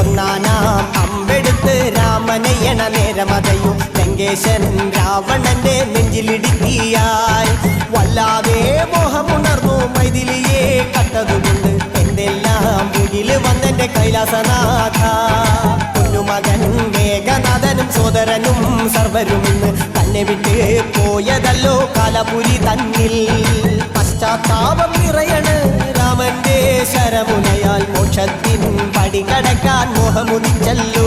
ഒന്നാനാം അമ്പെടുത്ത് രാമനയണ നേരമതയും ലങ്കേശൻ രാവണന്റെ നെഞ്ചിലിടുക്കിയായി വല്ലാതെ മോഹമുണർന്നു മൈതിലിയെ കട്ടതുകൊണ്ട് എന്തെല്ലാം മുകിൽ വന്നെന്റെ കൈലാസനാഥ. പൊന്നുമകൻ മേഘനാഥനും സോദരനും സർവരും ഇന്ന് തന്നെ വിട്ട് പോയതല്ലോ കലപുരി തന്നിൽ. പശ്ചാത്താപം നിറയണ് രാമന്റെ ശരമുനയാൽ മോക്ഷത്തിൻ പടികടക്കാൻ മോഹമുദിച്ചല്ലോ.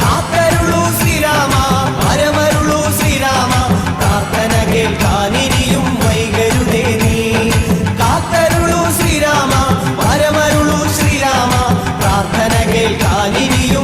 കാത്തരുളൂ ശ്രീരാമ പരമരുളൂ ശ്രീരാമ പ്രാർത്ഥന കേൾക്കാനിരിയും വൈകരുതേ നീ. കാത്തരുളൂ ശ്രീരാമ പരമരുളൂ ശ്രീരാമ പ്രാർത്ഥന കേൾക്കാനിരിയും